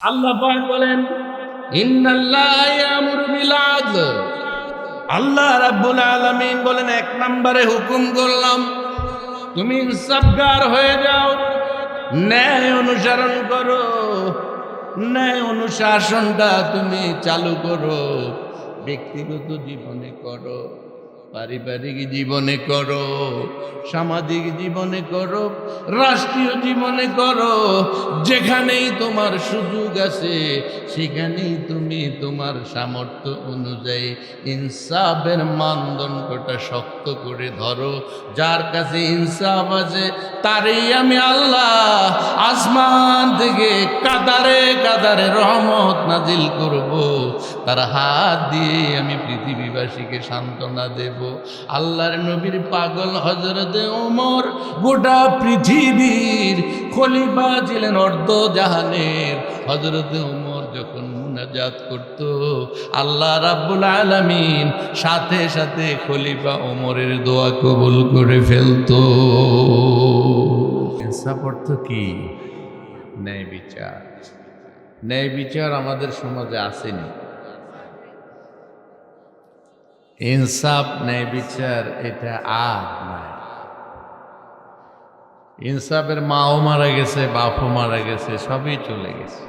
আল্লাহ পাক বলেন আল্লাহ রাব্বুল আলামিন বলেন, এক নম্বরে হুকুম করলাম, তুমি ইনসাফগার হয়ে যাও, ন্যায় অনুসরণ করো, ন্যায় অনুশাসনটা তুমি চালু করো, ব্যক্তিগত জীবনে করো। পারিবারিক জীবনে করো, সামাজিক জীবনে করো, রাষ্ট্রীয় জীবনে করো, যেখানেই তোমার সুযোগ আছে, সেখানেই তুমি তোমার সামর্থ্য অনুযায়ী ইনসাফের মানদণ্ডটা শক্ত করে ধরো। যার কাছে ইনসাফ আছে, তারই আমি আল্লাহ আসমান থেকে কাদারে কাদারে রহমত নাজিল করব। তার হাত দিয়ে আমি পৃথিবীবাসীকে সান্ত্বনা দেব। আল্লাহর নবীর পাগল হজরতে ওমর গোটা পৃথিবীর খলিফা ছিলেন অর্ধ জাহানের হজরতে ওমর যখন মুনাজাত করত, আল্লাহ রাব্বুল আলামিন সাথে সাথে খলিফা ওমরের দোয়া কবুল করে ফেলতো। অর্থ কি? ন্যায় বিচার। ন্যায় বিচার আমাদের সমাজে আসেনি। ইনসাফ ন্যায় বিচার, এটা আর নাই। ইনসাফের মাও মারা গেছে, বাপও মারা গেছে, সবই চলে গেছে।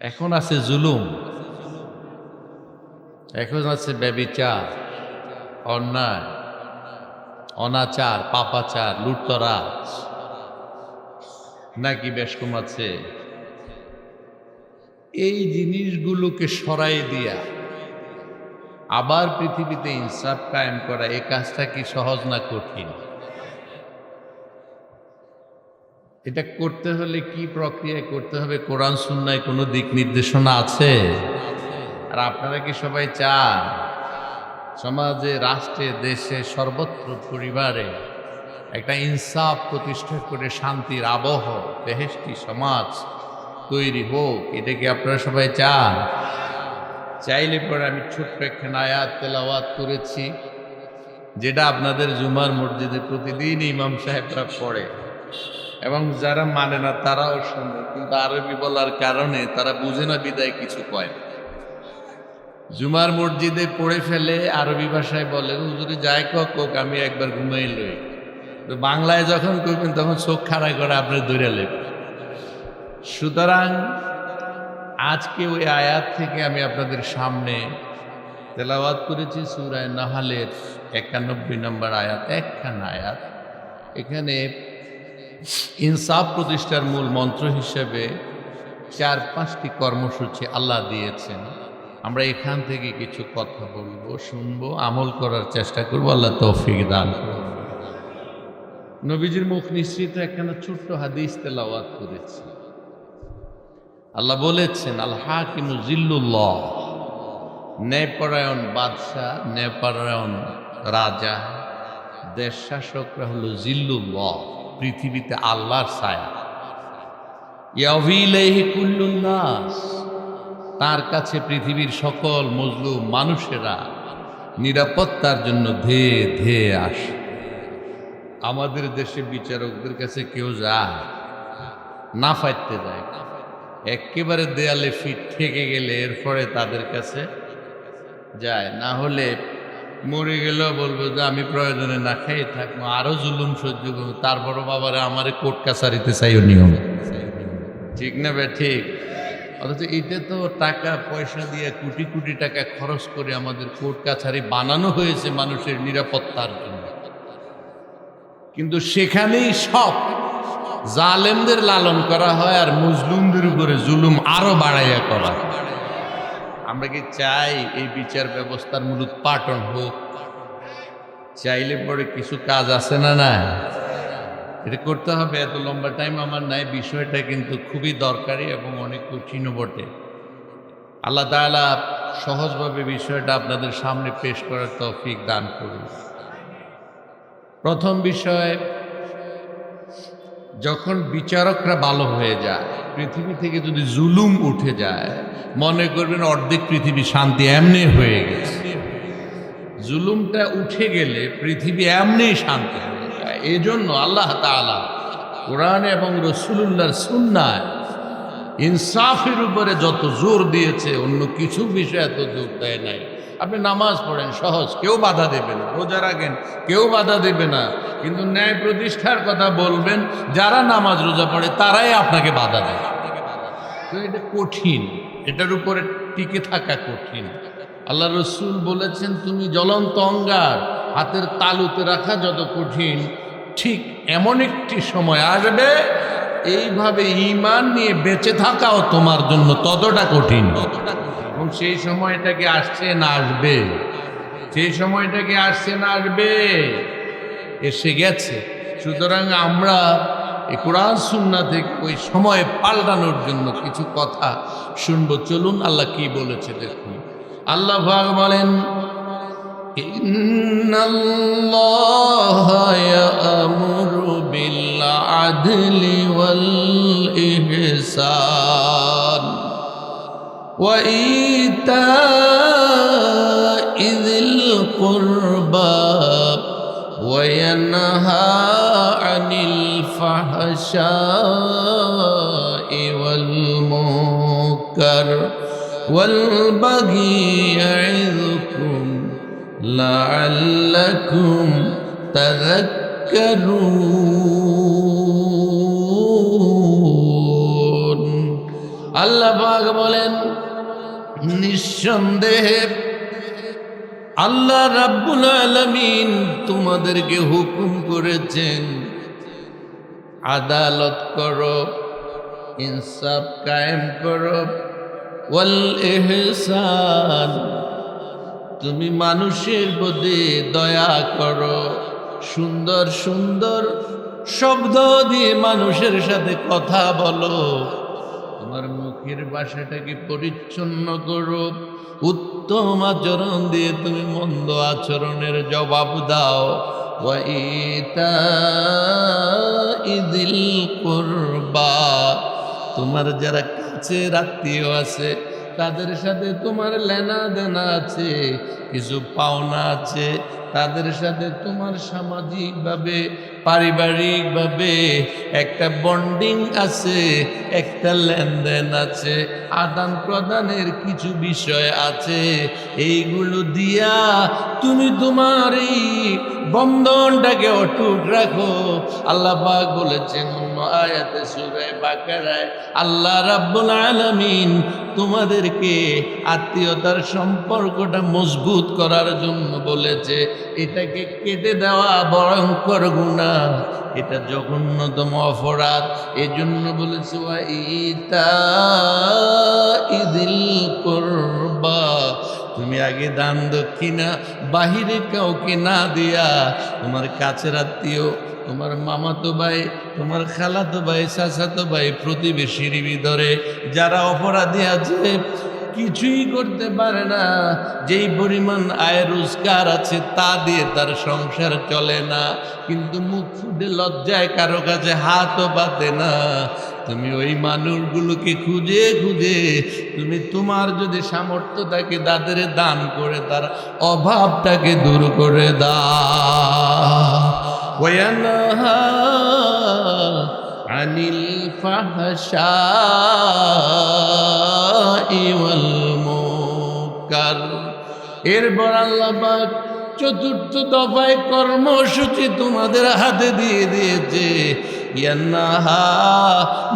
এখন আছে জুলুম। এখন আছে ব্যবিচার, অন্যায়, অনাচার, পাপাচার, লুটতরাজ। নাকি বেশ কম আছে এই জিনিসগুলোকে সরাই দিয়া আবার পৃথিবীতে ইনসাফ কায়েম করা এই কাজটা কি সহজ না কঠিন? এটা করতে হলে কি প্রক্রিয়ায় করতে হবে? কোরআন, সুন্নায় কোনো দিক নির্দেশনা আছে? আর আপনারা কি সবাই চান সমাজে, রাষ্ট্রে, দেশে, সর্বত্র পরিবারে একটা ইনসাফ প্রতিষ্ঠা করে শান্তির আবহ বেহেস্টি সমাজ তৈরি হোক, এটা কি আপনারা সবাই চান? চাইলে পরে আমি ছোট্ট একখানা আয়াত তেলাওয়াত করেছি, যেটা আপনাদের জুমার মসজিদে প্রতিদিন ইমাম সাহেবরা পড়ে। এবং যারা মানে না, তারাও শুনে, কিন্তু আরবি বলার কারণে তারা বুঝে না বিদায় কিছু কয় না। জুমার মসজিদে পড়ে ফেলে আরবি ভাষায় বলে, হুজুরি যাই কক কোক আমি একবার ঘুমাই লই। তো বাংলায় যখন করবেন তখন চোখ খাড়া করে আপনি দৌড়ে লেবেন সুতরাং আজকে ওই আয়াত থেকে আমি আপনাদের সামনে তেলাওয়াত করেছি, সুরায় নাহালের একানব্বই নম্বর আয়াত, একখান আয়াত। এখানে ইনসাফ প্রতিষ্ঠার মূল মন্ত্র হিসেবে চার পাঁচটি কর্মসূচি আল্লাহ দিয়েছেন। আমরা এখান থেকে কিছু কথা বলব, শুনব, আমল করার চেষ্টা করব, আল্লাহ তৌফিক দান নবীজির মুখ নিশ্চিত একখানা ছোট্ট হাদিস তেলাওয়াত করেছি। আল্লাহ বলেছেন, আল হাকিমু জিল্লুল্লাহ। ন্যায়পরায়ণ বাদশাহ ন্যায়পরায়ণ রাজা দেশ শাসকরা হলো জিল্লুল্লাহ, পৃথিবীতে আল্লাহর ছায়া। ইয়াভিলেহি তার কাছে পৃথিবীর সকল মজলুম মানুষেরা নিরাপত্তার জন্য ধে ধে আসে। আমাদের দেশে বিচারকদের কাছে কেউ যায়, না ফাইতে যায়। একেবারে দেয়ালে ফিট থেকে গেলে এরপরে তাদের কাছে যায়। না হলে মরে গেলেও বলব যে আমি প্রয়োজনে না খেয়ে থাকব আরও জুলুম সহ্য করব। তারপরও বাবারে আমার কোর্ট কাছারিতে চাইও নিয়ম ঠিক না বে, ঠিক। অথচ এটা তো টাকা, পয়সা দিয়ে কোটি কোটি টাকা খরচ করে আমাদের কোর্ট কাছারি বানানো হয়েছে মানুষের নিরাপত্তার জন্য। কিন্তু সেখানেই সব জালেমদের লালন করা হয় আর মুসলিমদের উপরে জুলুম আরও বাড়াইয়া করা। আমরা কি চাই এই বিচার ব্যবস্থার মূল উৎপাটন হোক? চাইলে পরে কিছু কাজ আছে না না এটা করতে হবে, এত লম্বা টাইম আমার নাই, বিষয়টা কিন্তু খুবই দরকারি এবং অনেক কঠিনও বটে। আল্লাহ তাআলা সহজভাবে বিষয়টা আপনাদের সামনে পেশ করার তৌফিক দান করুন। প্রথম বিষয় যখন বিচারকরা ভালো হয়ে যায়, পৃথিবী থেকে যদি জুলুম উঠে যায়, মনে করবেন অর্ধেক পৃথিবী শান্তি এমনি হয়ে গেছে। জুলুমটা উঠে গেলে পৃথিবী এমনি শান্তি হয়ে যায়। এই জন্য আল্লাহ তাআলা কোরআন এবং রসুল্লাহর সুন্নায় ইনসাফের উপরে যত জোর দিয়েছে, অন্য কিছু বিষয়ে এত জোর দেয় নাই। আপনি নামাজ পড়েন, সহজ। কেউ বাধা দেবে না। রোজা রাখেন, কেউ বাধা দেবে না। কিন্তু ন্যায় প্রতিষ্ঠার কথা বলবেন, যারা নামাজ রোজা পড়ে, তারাই আপনাকে বাধা দেয়। তো এটা কঠিন। এটার উপরে টিকে থাকা কঠিন। আল্লাহ রসুল বলেছেন, তুমি জ্বলন্ত অঙ্গার, হাতের তালুতে রাখা যত কঠিন, ঠিক এমন একটি সময় আসবে, এইভাবে ইমান নিয়ে বেঁচে থাকাও তোমার জন্য ততটা কঠিন। এবং সেই সময়টাকে আসছে না আসবে সেই সময়টাকে আসছে না আসবে এসে গেছে সুতরাং আমরা এই কোরআন সুন্না থেকে ওই সময় পাল্টানোর জন্য কিছু কথা শুনবো চলুন আল্লাহ কি বলেছে দেখুন আল্লাহ ভাগ বলেন إن الله يأمر بالعدل والإحسان وإيتاء ذي القربى وينهى عن الفحشاء والمنكر والبغي يعظكم لعلكم تذكرون আল্লাহ পাক বলেন নিঃসন্দেহে আল্লাহ রাব্বুল আলমিন তোমাদেরকে হুকুম করেছেন, আদালত করো, ইনসাফ কায়েম করো, ওয়াল ইহসান, তুমি মানুষের প্রতি দয়া করো, সুন্দর সুন্দর শব্দ দিয়ে মানুষের সাথে কথা বলো, তোমার মুখের বাসাটাকে পরিচ্ছন্ন করো উত্তম আচরণ দিয়ে তুমি মন্দ আচরণের জবাব দাও। ইদিল করবা। তোমার যারা কাছে আত্মীয় আছে, তাদের সাথে তোমার লেনা দেনা আছে, কিছু পাওনা আছে তাদের সাথে তোমার সামাজিকভাবে, পারিবারিকভাবে একটা বন্ডিং আছে, একটা লেনদেন আছে, আদান প্রদানের কিছু বিষয় আছে। এইগুলো দিয়া তুমি তোমার এই বন্ধনটাকে অটুট রাখো। আল্লাহ পাক বলেছেন আয়াতে সুরে বাকারায়, আল্লাহ রাব্বুল আলামিন তোমাদেরকে আত্মীয়তার সম্পর্কটা মজবুত করার জন্য বলেছে। এটাকে কেটে দেওয়া ভয়ঙ্কর গুণা। এটা জঘন্যতম অপরাধ। এজন্য বলেছে করবা। তুমি আগে দান দক্ষিণা, বাহিরে কাউকে না দিয়া। তোমার কাছের আত্মীয়, তোমার মামাতো ভাই, তোমার খালাতো ভাই, চাচাতো ভাই প্রতিবেশীর ভিতরে যারা অপরাধী আছে কিছুই করতে পারে না। যেই পরিমাণ আয় রোজগার আছে তা দিয়ে তার সংসার চলে না। কিন্তু মুখ ফুটে লজ্জায় কারও কাছে হাতও পাতে না। তুমি ওই মানুষগুলোকে খুঁজে খুঁজে তুমি তোমার যদি সামর্থ্য থাকে তাদের দান করে তার অভাবটাকে দূর করে দা عن الفحشاء والمنكر এরপর আল্লাহ পাক চতুর্থ দফায় কর্মসূচি তোমাদের হাতে দিয়ে দিয়েছে ইয়ান্নাহা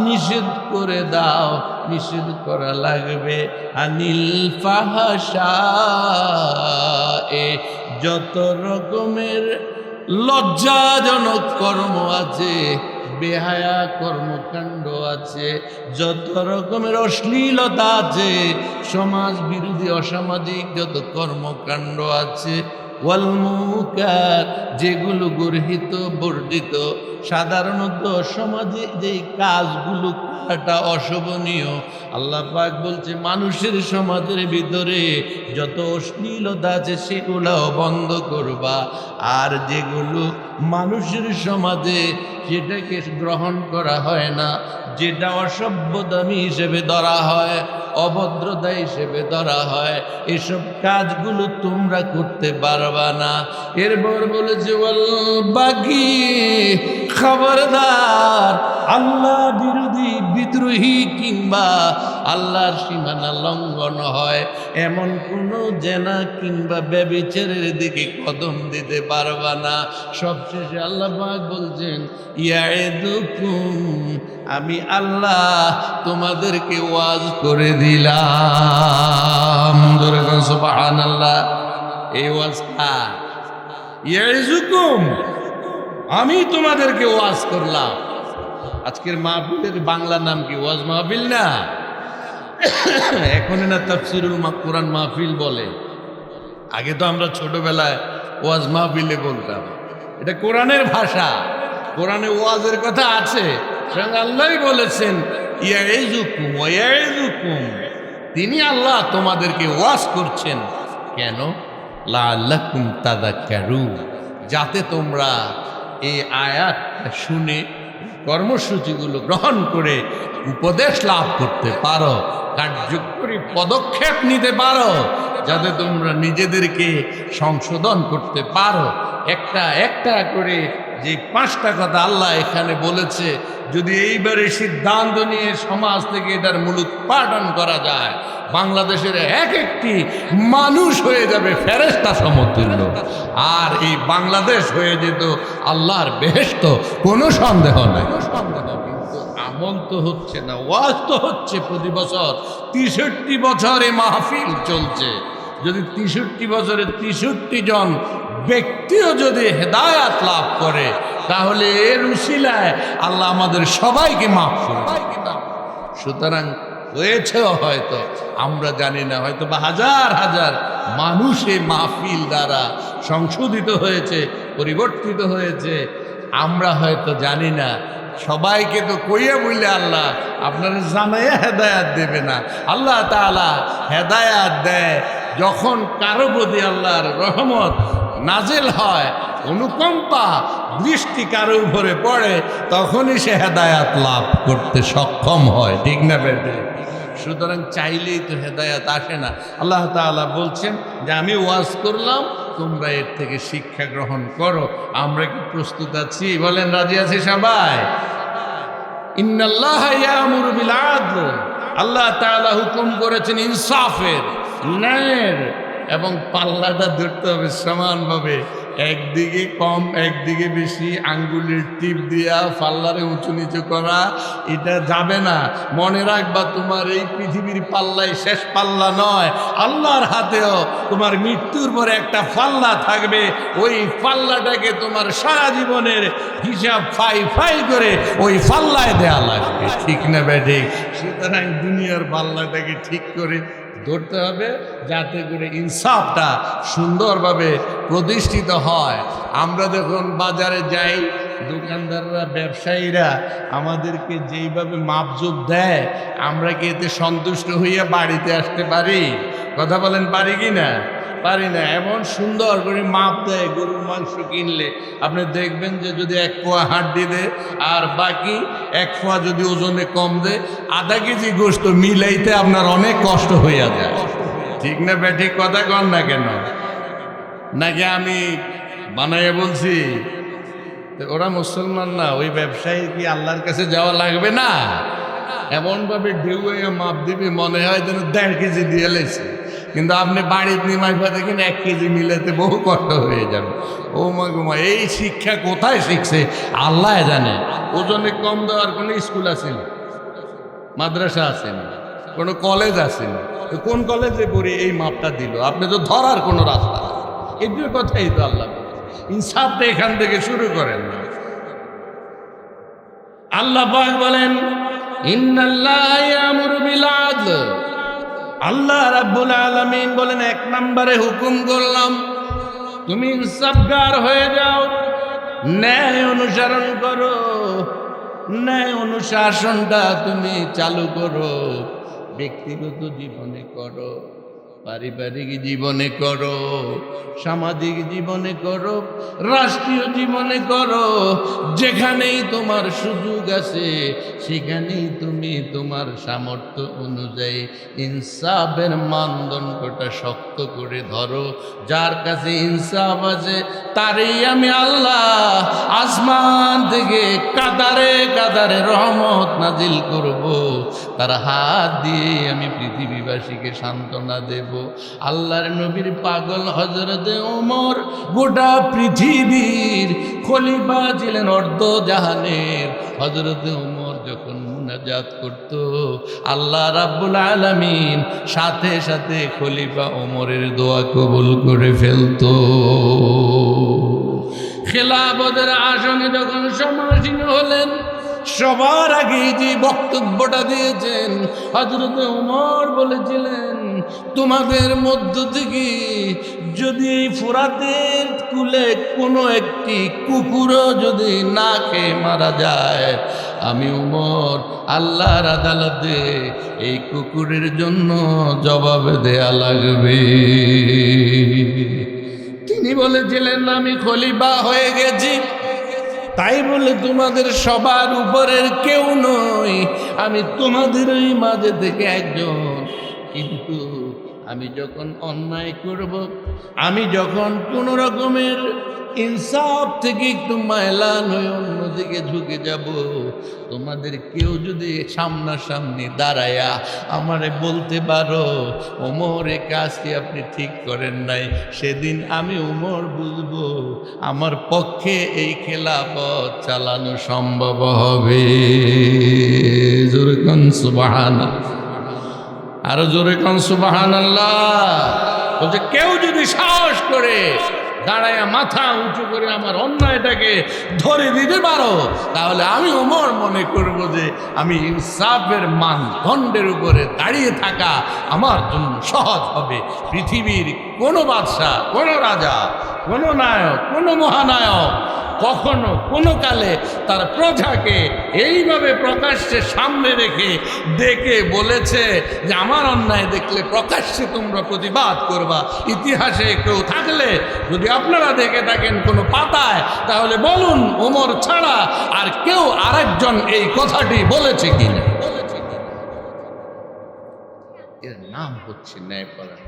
নিষেধ করে দাও নিষেধ করা লাগবে আনিল ফাহাশা এ যত রকমের লজ্জাজনক কর্ম আছে, বেহায়া কর্মকাণ্ড আছে, যত রকমের অশ্লীলতা আছে, সমাজ বিরোধী, অসামাজিক যত কর্মকাণ্ড আছে ওয়ালমুকার যেগুলো গর্হিত বর্ধিত। সাধারণত সমাজে যেই কাজগুলো করাটা অশোভনীয়, আল্লাহ পাক বলছে, মানুষের সমাজের ভিতরে যত অশ্লীলতা আছে সেগুলাও বন্ধ করবা। আর যেগুলো মানুষের সমাজে যেটাকে গ্রহণ করা হয় না, যেটা অসভ্যদামি হিসেবে ধরা হয়, অভদ্রতা হিসেবে ধরা হয়, এসব কাজগুলো তোমরা করতে পারবা না এরপর বলেছে বল বাকি খবরদার, আল্লাহ বিরোধী বিদ্রোহী কিংবা আল্লাহর সীমানা লঙ্ঘন হয়। এমন কোনো জেনা কিংবা ব্যবিচারের দিকে কদম দিতে পারবা না সবশেষে আল্লাহ বলছেন ইয়াদুকুম আমি আল্লাহ তোমাদেরকে ওয়াজ করে দিলাম। আল্লাহ আমি তোমাদেরকে ওয়াজ করলাম। আজকের মাহফিলের বাংলা নাম কি? ওয়াজ মাহফিল না? এখন না তাফসিরুল কোরআন মাহফিল বলে। আগে তো আমরা ছোটবেলায় ওয়াজ মাহফিলে বলতাম। এটা কোরআনের ভাষা। কোরআনে ওয়াজের কথা আছে। স্বয়ং আল্লাহই বলেছেন তিনি আল্লাহ তোমাদেরকে ওয়াজ করছেন। কেন? যাতে তোমরা এই আয়াত শুনে কর্মসূচিগুলো গ্রহণ করে উপদেশ লাভ করতে পারো, কার্যকরী পদক্ষেপ নিতে পারো, যাতে তোমরা নিজেদেরকে সংশোধন করতে পারো। একটা একটা করে যে পাঁচটা কথা আল্লাহ এখানে বলেছে, যদি এইবারে সিদ্ধান্ত নিয়ে সমাজ থেকে এটার মূল উৎপাদন করা যায়, বাংলাদেশের এক একটি মানুষ হয়ে যাবে ফেরেস্তা সমতুল্য। আর এই বাংলাদেশ হয়ে যেত আল্লাহর বেহেস্ত কোনো সন্দেহ নাই। আমল তো হচ্ছে না, ওয়াজ তো হচ্ছে প্রতি বছর। তেষট্টি বছরে মাহফিল চলছে। যদি তেষট্টি বছরে তেষট্টি জন ব্যক্তিও যদি হেদায়াত লাভ করে, তাহলে এর উশিলায় আল্লাহ আমাদের সবাইকে মাফ করবে সুতরাং হয়েছেও হয়তো, আমরা জানি না, হয়তো বা হাজার হাজার মানুষ মাহফিল দ্বারা সংশোধিত হয়েছে, পরিবর্তিত হয়েছে, আমরা হয়তো জানি না। সবাইকে তো কইয়া বললে আল্লাহ আপনারা জানাইয়া হেদায়াত দেবে না। আল্লাহ তাআলা হেদায়াত দেয় যখন কারও প্রতি আল্লাহর রহমত নাজেল হয়, অনুকম্পা বৃষ্টি কারও উপরে পড়ে, তখনই সে হেদায়াত লাভ করতে সক্ষম হয়, ঠিক না বেটে? সুতরাং চাইলেই তো হেদায়াত আসে না। আল্লাহ তাআলা বলছেন যে, আমি ওয়াজ করলাম, তোমরা এর থেকে শিক্ষা গ্রহণ করো, আমরা কি প্রস্তুত আছি? বলেন, রাজি আছি সবাই? ইন্নাল্লাহ আল্লাহ তাআলা হুকুম করেছেন ইনসাফের, ন্যায়ের এবং পাল্লাটা ধরতে হবে সমানভাবে। একদিকে কম, একদিকে বেশি, আঙ্গুলের টিপ দিয়া পাল্লারে উঁচু নিচু করা, এটা যাবে না। মনে রাখবা, তোমার এই পৃথিবীর পাল্লাই শেষ পাল্লা নয়। আল্লাহর হাতেও তোমার মৃত্যুর পরে একটা পাল্লা থাকবে। ওই পাল্লাটাকে তোমার সারা জীবনের হিসাব ফাই ফাই করে ওই পাল্লায় দেয়া লাগবে। ঠিক না ব্যাঠিক সুতরাং দুনিয়ার পাল্লাটাকে ঠিক করে ধরতে হবে যাতে করে ইনসাফটা সুন্দরভাবে প্রতিষ্ঠিত হয়। আমরা যখন বাজারে যাই, দোকানদাররা, ব্যবসায়ীরা আমাদেরকে যেইভাবে মাপজোপ দেয়, আমরা কি এতে সন্তুষ্ট হইয়া বাড়িতে আসতে পারি? কথা বলেন পারি কি না? পারি না, এমন সুন্দর করে মাপ দেয় গরুর মাংস কিনলে। আপনি দেখবেন যে যদি এক পোয়া হাড্ডি দেয়, আর বাকি এক পোয়া যদি ওজনে কম দেয়, আধা কেজি গোস্ত মিলাইতে আপনার অনেক কষ্ট হইয়া যায়। ঠিক না ব্যাঠিক কথা কন না কেন? নাকি আমি বানাইয়া বলছি? ওরা মুসলমান না, ওই ব্যবসায়ী কি আল্লাহর কাছে যাওয়া লাগবে না? এমনভাবে ঢেউয়ে মাপ দিবে, মনে হয় যেন দেড় কেজি দিয়ে লেছে। কিন্তু আপনি বাড়ির নিমাইফা দেখেন এক কেজি মিলাতে বহু কষ্ট হয়ে যাবে। ও মা গো এই শিক্ষা কোথায় শিখছে? আল্লাহ জানে। ওজনে কম দেওয়ার কোনো স্কুল আছে না? মাদ্রাসা আছে না? কোনো কলেজ আছে না? কোন কলেজে পড়ে এই মাপটা দিল? আপনি তো ধরার কোনো রাস্তা। এগুলোর কথাই তো আল্লাহ। ইনসাফটা এখান থেকে শুরু করেন না। আল্লাহ বলেন আল্লাহ রাব্বুল আলামিন বলেন, এক নম্বরে হুকুম করলাম, তুমি ইনসাফগার হয়ে যাও, ন্যায় অনুসরণ করো, ন্যায় অনুশাসনটা তুমি চালু করো, ব্যক্তিগত জীবনে করো। পারিবারিক জীবনে করো, সামাজিক জীবনে করো, রাষ্ট্রীয় জীবনে করো, যেখানেই তোমার সুযোগ আছে, সেখানেই তুমি তোমার সামর্থ্য অনুযায়ী ইনসাফের মানদণ্ডটা শক্ত করে ধরো। যার কাছে ইনসাফ আছে, তারই আমি আল্লাহ আসমান থেকে কাদারে কাদারে রহমত নাজিল করব। তার হাত দিয়ে আমি পৃথিবীবাসীকে সান্ত্বনা দেব। আল্লাহর নবীর পাগল হজরতে ওমর গোটা পৃথিবীর খলিফা ছিলেন অর্ধ জাহানের হজরতে ওমর যখন মুনাজাত করত, আল্লাহ রাব্বুল আলামিন সাথে সাথে খলিফা ওমরের দোয়া কবুল করে ফেলতো। খেলাবদের আসনে যখন সমাসীন হলেন, সবার আগে যে বক্তব্যটা দিয়েছেন হজরত ওমর বলেছিলেন তোমাদের মধ্য থেকে যদি ফোরাতের কুলে কোনো একটি কুকুরও যদি না খেয়ে মারা যায়, আমি উমর আল্লাহর আদালতে এই কুকুরের জন্য জবাব দেয়া লাগবে। তিনি বলেছিলেন, আমি খলিফা হয়ে গেছি। তাই বলে তোমাদের সবার উপরের কেউ নই। আমি তোমাদেরই মাঝে থেকে একজন। কিন্তু আমি যখন অন্যায় করব, আমি যখন কোনো রকমের ইনসাফ থেকে একটু মায়লান হয়ে অন্যদিকে ঝুঁকে যাব, তোমাদের কেউ যদি সামনাসামনি দাঁড়ায়া আমারে বলতে পারো, ওমর, এ কাজটি আপনি ঠিক করেন নাই? সেদিন আমি ওমর বুঝব, আমার পক্ষে এই খেলাপথ চালানো সম্ভব হবে। জোরে কন সুবাহান আরও জোরে কন সুবাহান আল্লাহ বলছে, কেউ যদি সাহস করে দাঁড়ায় মাথা উঁচু করে আমার অন্যায়টাকে ধরে দিতে পারো, তাহলে আমি ওমর মনে করব যে আমি ইনসাফের মানদণ্ডের উপরে দাঁড়িয়ে থাকা আমার জন্য সহজ হবে। পৃথিবীর কোনো বাদশাহ, কোনো রাজা, কোনো নায়ক, কোনো মহানায়ক কখনো কোনো কালে তার প্রজাকে এইভাবে প্রকাশ্যে সামনে রেখে ডেকে বলেছে যে, আমার অন্যায় দেখলে প্রকাশ্যে তোমরা প্রতিবাদ করবা। ইতিহাসে কেউ থাকলে যদি আপনারা দেখে থাকেন কোনো পাতায়, তাহলে বলুন ওমর ছাড়া আর কেউ আরেকজন এই কথাটি বলেছে কিনা? এর নাম হচ্ছে ন্যায়পরায়ণ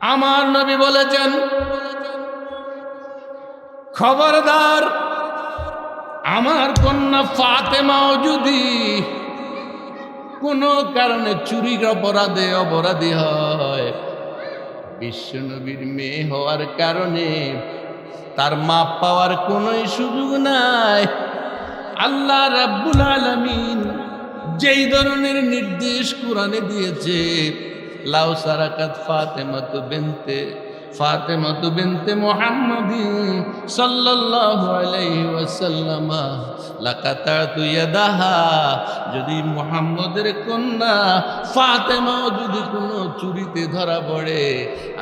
আমার নবী বলেছেন খবরদার, আমার কন্যা ফাতেমাও যদি কোনো কারণে চুরির অপরাধে অপরাধী হয়, বিশ্বনবীর মেয়ে হওয়ার কারণে তার মাপ পাওয়ার কোনো সুযোগ নাই। আল্লাহ রাব্বুল আলামিন যেই ধরনের নির্দেশ কোরআনে দিয়েছে, লাউ সারাকাত ফাতেমাতু বিনতে মুহাম্মাদিন সাল্লাল্লাহু আলাইহি ওয়াসাল্লাম লাকাতাতু ইয়াদাহা, যদি মুহাম্মদের কন্যা ফাতেমাও যদি কোনো চুরিতে ধরা পড়ে,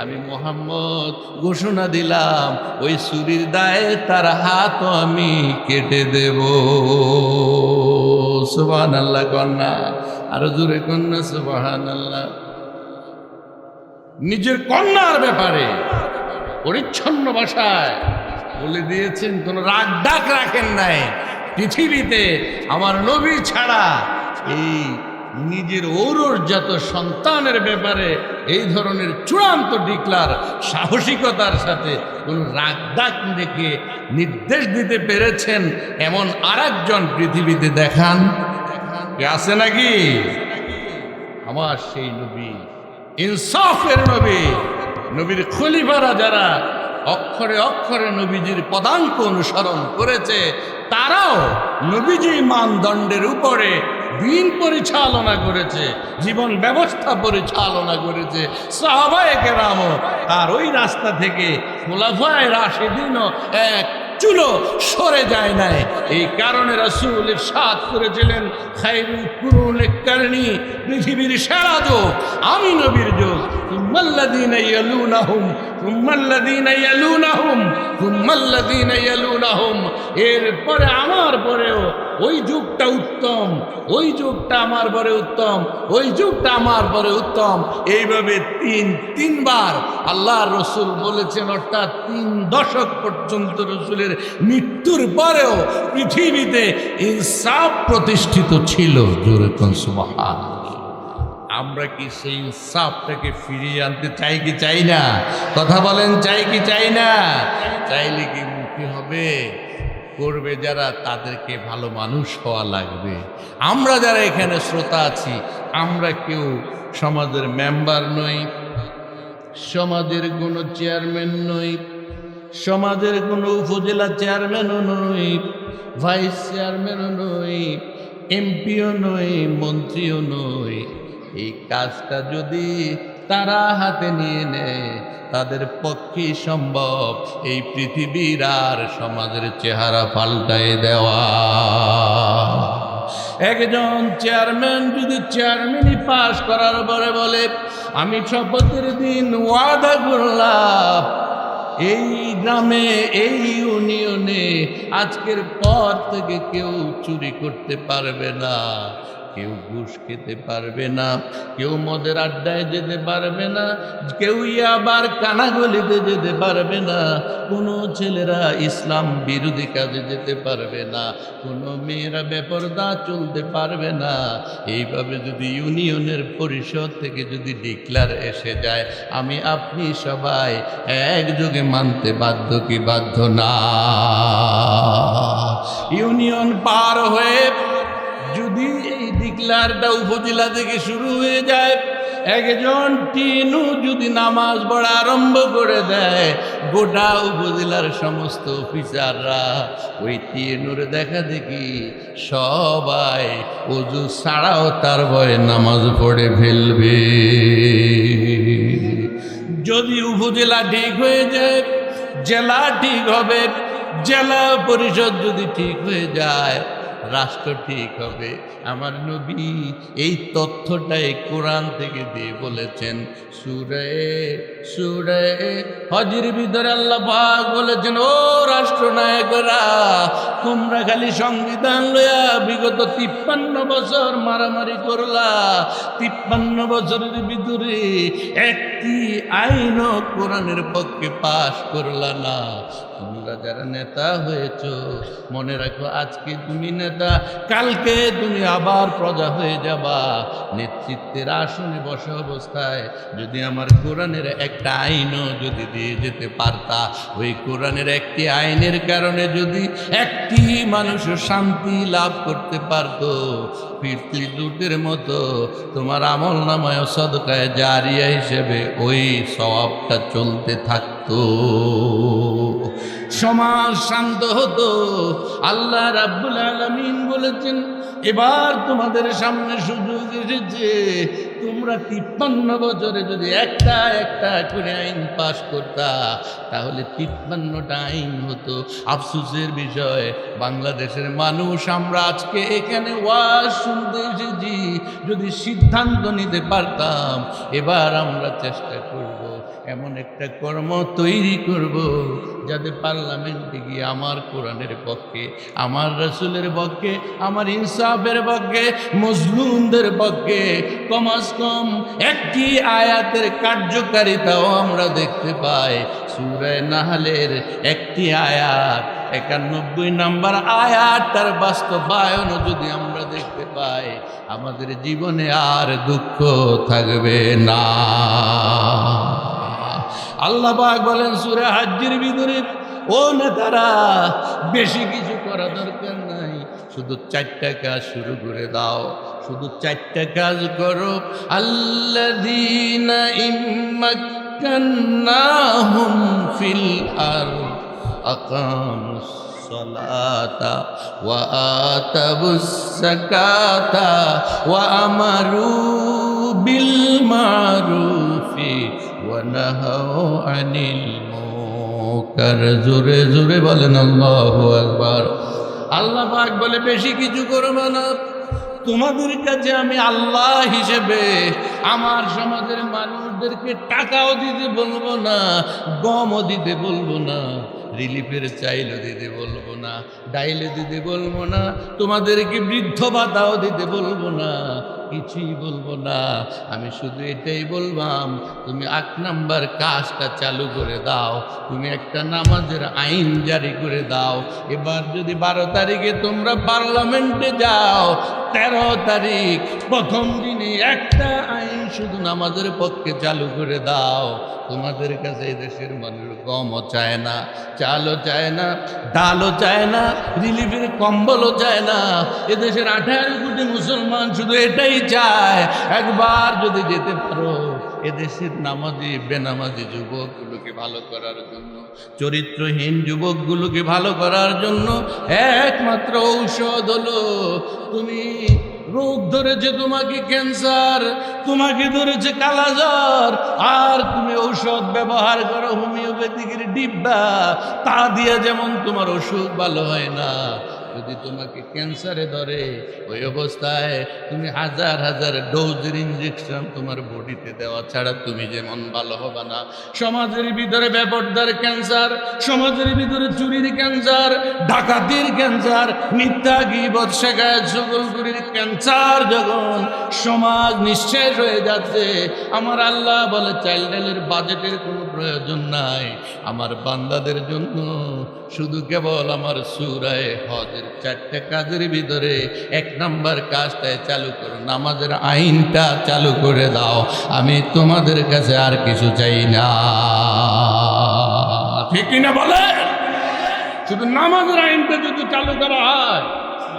আমি মোহাম্মদ ঘোষণা দিলাম, ওই চুরির দায়ে তার হাতও আমি কেটে দেব। সুবহান আল্লাহ কন্যা, আরও জোরে কন্যা সুবহান আল্লাহ নিজের কন্যার ব্যাপারে, পরিচ্ছন্ন ভাষায় বলে দিয়েছেন, কোন রাগ ডাক রাখেন নাই। পৃথিবীতে আমার নবী ছাড়া এই নিজের ঔরজাত সন্তানের ব্যাপারে এই ধরনের চূড়ান্ত ডিক্লার সাহসিকতার সাথে কোন রাগ ডাক দেখে নির্দেশ দিতে পেরেছেন, এমন আরেকজন পৃথিবীতে দেখান। আছে নাকি? আমার সেই নবী। ইনসাফের নবী, নবীর খলিফারা যারা অক্ষরে অক্ষরে নবীজির পদাঙ্ক অনুসরণ করেছে, তারাও নবীজি মানদণ্ডের উপরে দিন পরিচালনা করেছে, জীবন ব্যবস্থা পরিচালনা করেছে, সাহাবায়ে কেরামও। আর ওই রাস্তা থেকে খোলাফায় রাশেদিনও এক চুলো সরে যায় নাই। এই কারণে রসুল ইরশাদ করেছিলেন খাইরু কুরুন কারণী পৃথিবীর সেরা যোগ, আমি নবীর যোগ। মাল্লাদিন ইয়ালুনাহুম এরপরে, আমার পরেও ওই যুগটা উত্তম, ওই যুগটা আমার পরে উত্তম, ওই যুগটা আমার পরে উত্তম। এইভাবে তিন, তিনবার আল্লাহ রসুল বলেছেন, অর্থাৎ তিন দশক পর্যন্ত রসুলের মৃত্যুর পরেও পৃথিবীতে ইনসাফ প্রতিষ্ঠিত ছিল। জোরে কোন সুবহান আমরা কি সেই ইনসাফটাকে ফিরিয়ে আনতে চাই কি চাই না? কথা বলেন, চাই কি চাই না? চাইলে কি মুক্তি হবে? করবে যারা, তাদেরকে ভালো মানুষ হওয়া লাগবে। আমরা যারা এখানে শ্রোতা আছি, আমরা কেউ সমাজের মেম্বার নই, সমাজের কোনো চেয়ারম্যান নই, সমাজের কোনো উপজেলা চেয়ারম্যানও নই, ভাইস চেয়ারম্যানও নই, এমপিও নই, মন্ত্রীও নই। এই কাজটা যদি তারা হাতে নিয়ে নেয়, তাদের পক্ষে সম্ভব এই পৃথিবীর আর সমাজের চেহারা পাল্টাই দেওয়া। একজন চেয়ারম্যান যদি চেয়ারম্যানই পাশ করার পরে বলে, আমি শপথের দিন ওয়াদা করলাম। এই গ্রামে, এই ইউনিয়নে আজকের পর থেকে কেউ চুরি করতে পারবে না। কেউ ঘুষ খেতে পারবে না, কেউ মদের আড্ডায় যেতে পারবে না কেউ আবার কানাগলিতে যেতে পারবে না, কোনো ছেলেরা ইসলাম বিরোধী কাজে যেতে পারবে না, কোনো মেয়েরা বেপরদা চলতে পারবে না। এইভাবে যদি ইউনিয়নের পরিষদ থেকে যদি ডিক্লার এসে যায়, আমি আপনি সবাই একযোগে মানতে বাধ্য কি বাধ্য না। ইউনিয়ন পার হয়ে যদি ডিক্লারটা উপজেলা থেকে শুরু হয়ে যায়। একজন টিনু যদি নামাজ পড়া আরম্ভ করে দেয়, গোটা উপজেলার সমস্ত অফিসাররা ওই টিনুর দেখা দেখি সবাই অজু ছাড়াও তার ভয়ে নামাজ পড়ে ফেলবে। যদি উপজেলা ঠিক হয়ে যায়, জেলা ঠিক হবে, জেলা পরিষদ যদি ঠিক হয়ে যায় রাষ্ট্র ঠিক হবে। আমার নবী এই তথ্যটাই কোরআন থেকে দিয়ে বলেছেন। সুরে সুরে হজির ভিতরে আল্লাহ পাক বলেছেন, ও রাষ্ট্রনায়করা, তোমরা খালি সংবিধান লইয়া বিগত তিপ্পান্ন বছর মারামারি করলা। তিপ্পান্ন বছরের ভিতরে একটি আইনও কোরআনের পক্ষে পাশ করলা না। তোমরা যারা নেতা হয়েছ, মনে রাখো, আজকে তুমি নেতা, কালকে তুমি আবার প্রজা হয়ে যাবা। নেতৃত্বের আসনে বসা অবস্থায় যদি আমার কোরআনের একটা আইনও যদি দিয়ে যেতে পারতা, ওই কোরআনের একটি আইনের কারণে যদি একটি মানুষ শান্তি লাভ করতে পারতো, ফিরতি দুটের মতো তোমার আমল নামায় সদকায় জারিয়া হিসেবে ওই স্বভাবটা চলতে থাকতো। সমাজ শান্ত হতো। আল্লাহ রাব্বুল আলামিন বলেছেন, এবার তোমাদের সামনে সুযোগ এসেছে। তোমরা তিপ্পান্ন বছরে যদি একটা একটা করে আইন পাশ করতা, তাহলে তিপ্পান্নটা আইন হতো। আফসোসের বিষয়, বাংলাদেশের মানুষ, আমরা আজকে এখানে ওয়াজ শুনতে এসেছি। যদি সিদ্ধান্ত নিতে পারতাম, এবার আমরা চেষ্টা করব। এমন একটা কর্ম তৈরি করব যাতে পার্লামেন্টে গিয়ে আমার কোরআনের পক্ষে, আমার রসুলের পক্ষে, আমার ইনসাফের পক্ষে মজলুমদের পক্ষে কমাস কম একটি আয়াতের কার্যকারিতাও আমরা দেখতে পাই। সুরায় নাহালের একটি আয়াত, একানব্বই নাম্বার আয়াত তার বাস্তবায়নও যদি আমরা দেখতে পাই, আমাদের জীবনে আর দুঃখ থাকবে না। আল্লাহ পাক বলেন, সুরে হাজ্জির ভিতরে, ও নেতারা, বেশি কিছু করা দরকার নাই। শুধু চারটা কাজ শুরু করে দাও। শুধু চারটা কাজ করো। আল্লাযীনা ইম্মাক্কান্নাহুম ফিল আরদ, আকামুস সালাতা, ওয়া আতাবুস ওয়া আমারু বিল মারুফি নাহাউ আনিল মুনকার জোরে জোরে বলেন আল্লাহু আকবার। আল্লাহ পাক বলে, বেশি কিছু করব না। তোমাদের কাছে আমি আল্লাহ হিসেবে আমার সমাজের মানুষদেরকে টাকাও দিতে বলব না, গমও দিতে বলব না, রিলিফের চাইলও দিতে বলব না, ডাইলে দিতে বলব না, তোমাদেরকে বৃদ্ধ ভাতাও দিতে বলব না কিছুই বলব না। আমি শুধু এটাই বলবাম, তুমি এক নাম্বার কাজটা চালু করে দাও। তুমি একটা নামাজের আইন জারি করে দাও। এবার যদি বারো তারিখে তোমরা পার্লামেন্টে যাও, তেরো তারিখ প্রথম দিনে একটা আইন শুধু নামাজের পক্ষে চালু করে দাও। তোমাদের কাছে দেশের মানুষ গমও চায় না, চালও চায় না, ডালও চায় না, রিলিফের কম্বলও চায় না। এদেশের আঠারো কোটি মুসলমান শুধু এটাই চায় একবার যদি যেতে পারো, এদেশের নামাজি, বেনামাজি যুবকগুলোকে ভালো করার জন্য, চরিত্রহীন যুবকগুলোকে ভালো করার জন্য একমাত্র ঔষধ হলো, তুমি রোগ ধরেছে তোমাকে ক্যান্সার, তোমাকে ধরেছে কালাজ্বর, আর তুমি ঔষধ ব্যবহার করো হোমিওপ্যাথিকের ডিব্বা, তা দিয়ে যেমন তোমার অসুখ ভালো হয় না যদি তোমাকে ক্যান্সারে ধরে, ওই অবস্থায় তুমি হাজার হাজার ডোজের ইঞ্জেকশন তোমার বডিতে দেওয়া ছাড়া তুমি যেমন ভালো হবে না। সমাজের ভিতরে ব্যাপারদার ক্যান্সার, সমাজের ভিতরে চুরির ক্যান্সার, ডাকাতির ক্যান্সার, মিথ্যা গিবত, শেখায় সকলগুলির ক্যান্সার যখন সমাজ নিঃশেষ হয়ে যাচ্ছে। আমার আল্লাহ বলে চাইল্ডের বাজেটের কোনো প্রয়োজন নাই। আমার বান্দাদের জন্য শুধু কেবল আমার সুরায় হজের চারটে কাজের ভিতরে এক নাম্বার কাজটাই চালু করো, নামাজের আইনটা চালু করে দাও। আমি তোমাদের কাছে আর কিছু চাই না। ঠিক কিনা বলে শুধু নামাজের আইনটা যদি চালু করা হয়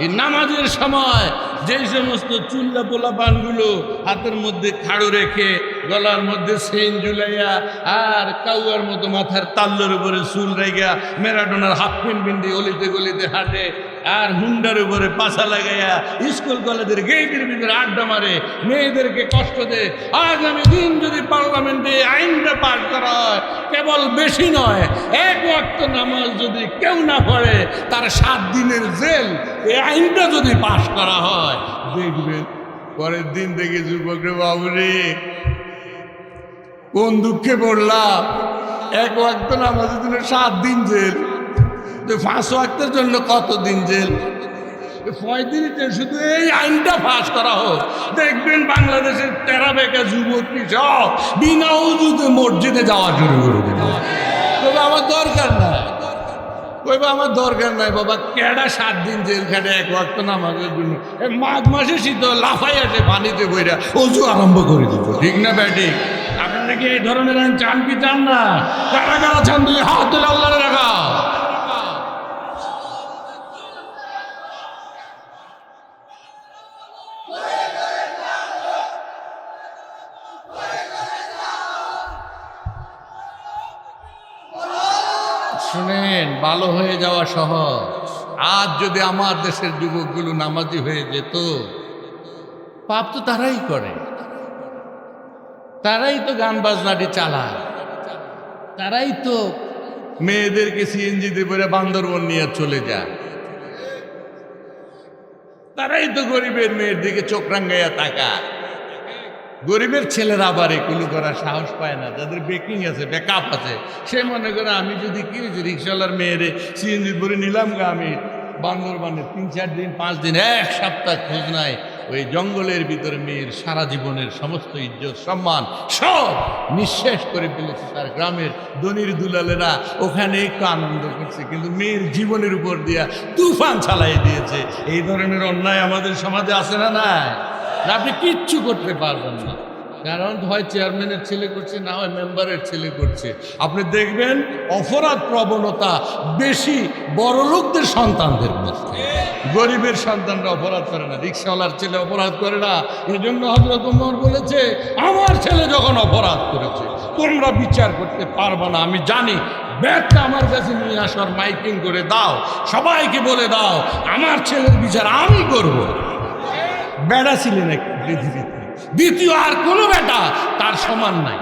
নামাজের সময় যেই সমস্ত চুল্লা পোলা পানগুলো হাতের মধ্যে খাড়ু রেখে, গলার মধ্যে সেন ঝুলাইয়া, আর কাউয়ার মতো মাথার তাল্লোর উপরে চুল রেখা মেরাডোনার হাফ প্যান্ট বিন্দি অলিতে গলিতে হাঁটে আর হুন্ডার উপরে পাশা লাগাইয়া স্কুল, কলেজের গেটের ভিতরে আড্ডা মারে, মেয়েদেরকে কষ্ট দেয়। আগামী দিন যদি পার্লামেন্টে আইনটা পাশ করা হয় কেবল বেশি নয়, এক ওয়াক্ত নামাজ যদি কেউ না পড়ে, তার সাত দিনের জেল, এই আইনটা যদি পাশ করা হয়, দেখবেন পরের দিন থেকে যুবকরে বাবুরে কোন দুঃখে পড়লাম? এক ওয়াক্ত নামাজের জন্য সাত দিন জেল। তো পাঁচ ওয়াক্তের জন্য কত দিন জেল পঁয়ত্রিশে শুধু এই আইনটা পাস করা হোক। দেখবেন বাংলাদেশের তেরা বেকা যুবক সব বিনা উজুতে মসজিদে যাওয়া শুরু করে দেবে। তবে আমার দরকার নাই। কইবা, আমার দরকার নাই বাবা, কেডা সাত দিন জেল খাটে এক ওয়াক্ত নামাজের জন্য? মাঘ মাসে শীত লাফাই আসে পানিতে বইরা অজু আরম্ভ করে দিব ঠিক না ব্যাটি? আপনারা কি এই ধরনের আইন চান কি চান না? কারা কারা চান দুই হাত তুলে আল্লাহ রাখা। শুনেন, ভালো হয়ে যাওয়া সহজ। আজ যদি আমার দেশের যুবকগুলো নামাজি হয়ে যেত, পাপ তো তারাই করে। তারাই তো গান বাজনাটি চালায়। তারাই তো মেয়েদেরকে সিএনজিতে করে বান্দরবন নিয়ে চলে যায়। তারাই তো গরিবের মেয়ের দিকে চোখ রাঙ্গাইয়া তাকায়। গরিবের ছেলেরা আবার এগুলো করার সাহস পায় না, যাদের বেকিং আছে ব্যাকআপ আছে। সে মনে করে আমি যদি কি হয়েছে রিক্সাওয়ালার মেয়েরে সিএনজি করে নিলাম গা আমি বান্দরবানে তিন চার দিন, পাঁচ দিন, এক সপ্তাহ খোঁজ নাই, ওই জঙ্গলের ভিতরে মেয়ের সারা জীবনের সমস্ত ইজ্জত, সম্মান সব নিঃশেষ করে ফেলেছে তার গ্রামের দনির দুলালেরা। ওখানে একটু আনন্দ করছে, কিন্তু মেয়ের জীবনের উপর দিয়া তুফান চালাই দিয়েছে। এই ধরনের অন্যায় আমাদের সমাজে আছে না নাই? আপনি কিচ্ছু করতে পারবেন না। কারণ হয় চেয়ারম্যানের ছেলে করছে, না হয় মেম্বারের ছেলে করছে। আপনি দেখবেন অপরাধ প্রবণতা বেশি বড় লোকদের সন্তানদের মধ্যে। গরিবের সন্তানরা অপরাধ করে না, রিক্সাওয়ালার ছেলে অপরাধ করে না। এই জন্য হজরত উমর বলেছে, আমার ছেলে যখন অপরাধ করেছে, তোমরা বিচার করতে পারবে না, আমি জানি। ব্যাগটা আমার কাছে নিয়ে আসার মাইকিং করে দাও। সবাইকে বলে দাও, আমার ছেলের বিচার আমি করব। বেড়া ছিলেন এক পৃথিবীতে। দ্বিতীয় আর কোনো বেটা তার সমান নাই।